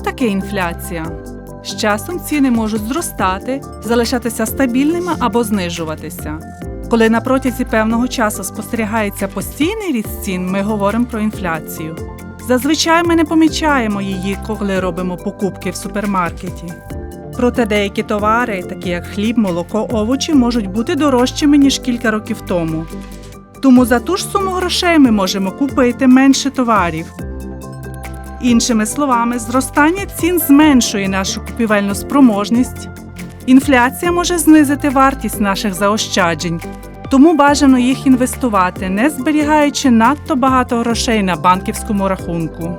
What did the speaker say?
таке інфляція? З часом ціни можуть зростати, залишатися стабільними або знижуватися. Коли на протязі певного часу спостерігається постійний ріст цін, ми говоримо про інфляцію. Зазвичай ми не помічаємо її, коли робимо покупки в супермаркеті. Проте деякі товари, такі як хліб, молоко, овочі, можуть бути дорожчими ніж кілька років тому. Тому за ту ж суму грошей ми можемо купити менше товарів. Іншими словами, зростання цін зменшує нашу купівельну спроможність. Інфляція може знизити вартість наших заощаджень, тому бажано їх інвестувати, не зберігаючи надто багато грошей на банківському рахунку.